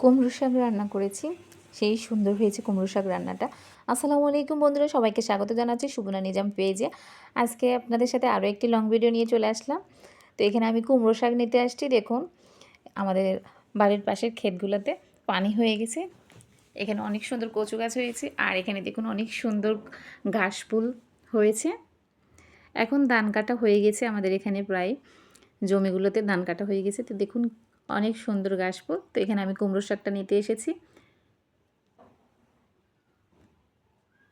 কুমড়ো শাক রান্না করেছি। সেই সুন্দর হয়েছে কুমড়ো শাক রান্নাটা। আসসালামু আলাইকুম বন্ধুরা, সবাইকে স্বাগত জানাচ্ছি সুবনা নিজাম পেজে। আজকে আপনাদের সাথে আরও একটি লং ভিডিও নিয়ে চলে আসলাম। তো এখানে আমি কুমড়ো শাক নিতে আসছি, দেখুন। আমাদের বাড়ির পাশের ক্ষেতগুলোতে পানি হয়ে গেছে। এখানে অনেক সুন্দর কচু গাছ হয়েছে। আর এখানে দেখুন অনেক সুন্দর ঘাস ফুল হয়েছে। এখন ধান কাটা হয়ে গেছে আমাদের এখানে প্রায়। জমিগুলোতে ধান কাটা হয়ে গেছে। তো দেখুন অনেক সুন্দর ফুল তো এখানে আমি কুমড়ো শাকটা নিতে এসেছি।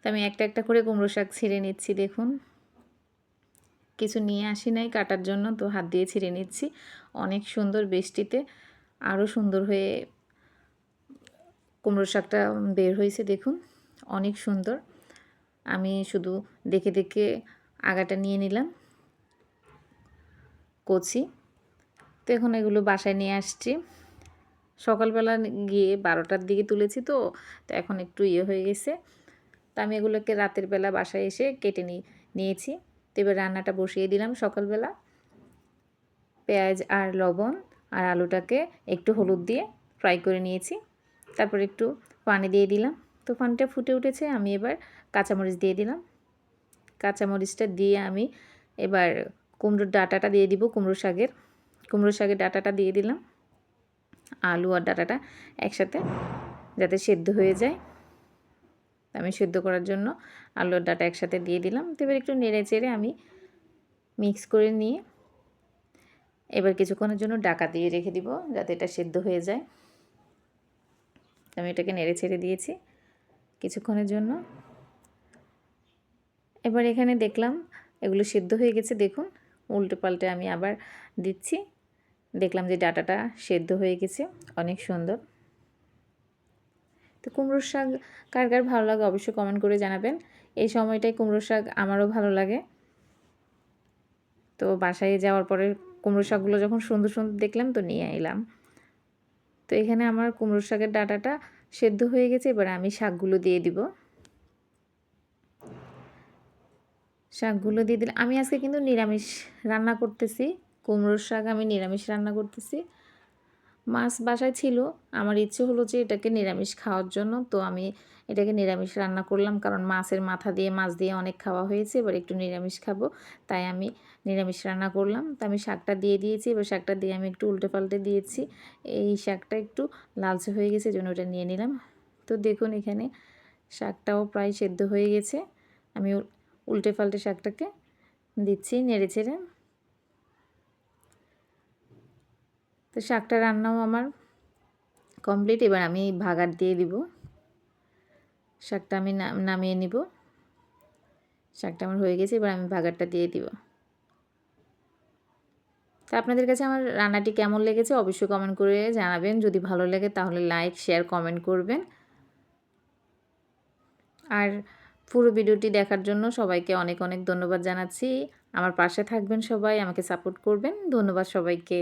তো আমি একটা একটা করে কুমড়ো শাক ছিঁড়ে নিচ্ছি, দেখুন। কিছু নিয়ে আসি নাই কাটার জন্য, তো হাত দিয়ে ছিঁড়ে নিচ্ছি। অনেক সুন্দর বৃষ্টিতে আরও সুন্দর হয়ে কুমড়ো শাকটা বের হয়েছে, দেখুন। অনেক সুন্দর। আমি শুধু দেখে দেখে আগাটা নিয়ে নিলাম। কচি। তো এখন এগুলো বাসায় নিয়ে আসছি। সকালবেলা গিয়ে বারোটার দিকে তুলেছি তো তো এখন একটু ইয়ে হয়ে গেছে। তো আমি এগুলোকে রাতের বেলা বাসায় এসে কেটে নিয়ে নিয়েছি। তো এবার রান্নাটা বসিয়ে দিলাম সকালবেলা। পেঁয়াজ আর লবণ আর আলুটাকে একটু হলুদ দিয়ে ফ্রাই করে নিয়েছি। তারপর একটু পানি দিয়ে দিলাম। তো পানিটা ফুটে উঠেছে, আমি এবার কাঁচামরিচ দিয়ে দিলাম। কাঁচামরিচটা দিয়ে আমি এবার কুমড়োর ডাটাটা দিয়ে দিব কুমড়ো শাকের। কুমড়ো শাকের ডাটাটা দিয়ে দিলাম, আলু আর ডাটাটা একসাথে যাতে সেদ্ধ হয়ে যায়। আমি সেদ্ধ করার জন্য আলু আর ডাটা একসাথে দিয়ে দিলাম। তো এবার একটু নেড়ে চেড়ে আমি মিক্স করে নিয়ে এবার কিছুক্ষণের জন্য ডাকা দিয়ে রেখে দিব যাতে এটা সেদ্ধ হয়ে যায়। আমি এটাকে নেড়ে ছেড়ে দিয়েছি কিছুক্ষণের জন্য। এবার এখানে দেখলাম এগুলো সেদ্ধ হয়ে গেছে। দেখুন উল্টে পাল্টে আমি আবার দিচ্ছি। দেখলাম যে ডাটাটা সেদ্ধ হয়ে গেছে, অনেক সুন্দর। তো কুমড়োর শাক কার কার ভালো লাগে অবশ্যই কমেন্ট করে জানাবেন। এই সময়টায় কুমড়োর শাক আমারও ভালো লাগে। তো বাসায় যাওয়ার পরে কুমড়ো শাকগুলো যখন সুন্দর সুন্দর দেখলাম তো নিয়ে এলাম। তো এখানে আমার কুমড়ো শাকের ডাটাটা সেদ্ধ হয়ে গেছে, এবার আমি শাকগুলো দিয়ে দিব। শাকগুলো দিয়ে দিলাম আমি আজকে কিন্তু নিরামিষ রান্না করতেছি। কুমড়োর শাক আমি নিরামিষ রান্না করতেছি। মাছ বাসায় ছিল, আমার ইচ্ছে হলো যে এটাকে নিরামিষ খাওয়ার জন্য, তো আমি এটাকে নিরামিষ রান্না করলাম কারণ মাছের মাথা দিয়ে, মাছ দিয়ে অনেক খাওয়া হয়েছে, এবার একটু নিরামিষ খাব, তাই আমি নিরামিষ রান্না করলাম। তো আমি শাকটা দিয়ে দিয়েছি, এবার শাকটা দিয়ে আমি একটু উল্টে পাল্টে দিয়েছি, এই শাকটা একটু লালচে হয়ে গেছে জন্য ওটা নিয়ে নিলাম। তো দেখুন এখানে শাকটাও প্রায় সেদ্ধ হয়ে গেছে, আমি উল্টে পাল্টে শাকটাকে দিচ্ছি নেড়ে চেড়ে তো শাকটা রান্নাও আমার কমপ্লিট এবার আমি ভাগার দিয়ে দিব। শাকটা আমি নামিয়ে নিব। শাকটা আমার হয়ে গেছে, এবার আমি ভাগারটা দিয়ে দিব। তা আপনাদের কাছে আমার রান্নাটি কেমন লেগেছে অবশ্যই কমেন্ট করে জানাবেন। যদি ভালো লাগে তাহলে লাইক শেয়ার কমেন্ট করবেন। আর পুরো ভিডিওটি দেখার জন্য সবাইকে অনেক অনেক ধন্যবাদ জানাচ্ছি। আমার পাশে থাকবেন সবাই, আমাকে সাপোর্ট করবেন। ধন্যবাদ সবাইকে।